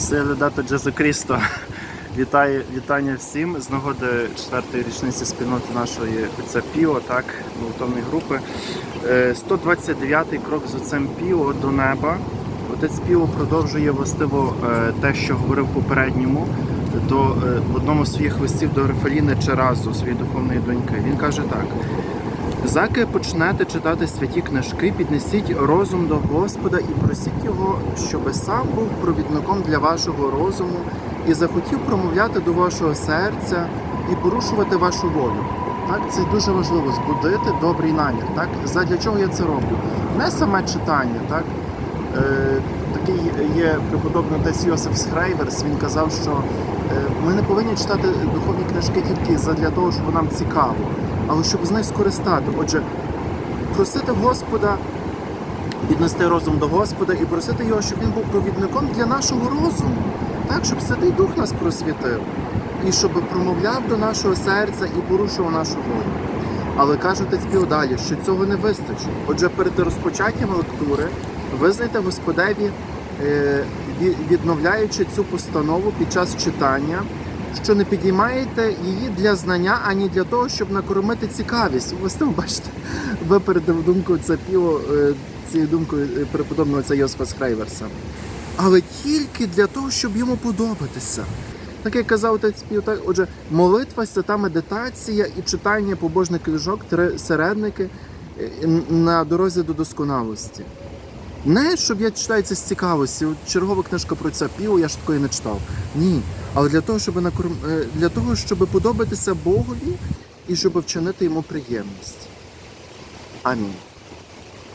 Сили дато Джезу Крісто. Вітаю, вітання всім з нагоди четвертої річниці спільноти нашої отця Піо, так, молитовної групи. Е, 129-й крок з отцем Піо до неба. Отець Піо продовжує властиво е, те, що говорив попередньому, до, е, в одному з своїх листів до Рефаліни Черазу, своєї духовної доньки. Він каже так. Заки почнете читати святі книжки, піднесіть розум до Господа і просіть його, щоби сам був провідником для вашого розуму і захотів промовляти до вашого серця і порушувати вашу волю. Так, це дуже важливо збудити добрий намір. Так, задля чого я це роблю? Не саме читання, так. Е, такий є преподобний отець Йосиф Схрейверс. Він казав, що е, ми не повинні читати духовні книжки тільки задля того, щоб нам цікаво, але щоб з них скористати. Отже, просити Господа, піднести розум до Господа і просити його, щоб він був провідником для нашого розуму, так, щоб Святий Дух нас просвітив і щоб промовляв до нашого серця і порушував нашу волю. Але каже отець далі, що цього не вистачить. Отже, перед розпочаттям лектури визнайте Господеві, е, відновляючи цю постанову під час читання, що не підіймаєте її для знання, ані для того, щоб накормити цікавість. Ви ви бачите, випередив думку це Піо е, цією думкою е, преподобного це Йосифа Схрейверса. Але тільки для того, щоб йому подобатися. Так як казав отець Піо, так, отже, молитва це та медитація і читання побожних книжок, три середники е, на дорозі до досконалості. Не щоб я читаю це з цікавості, от чергова книжка про це піо, я ж такої не читав. Ні. Але для того, щоб накорм... е, для того, щоб подобатися Богові і щоб вчинити йому приємність. Амінь.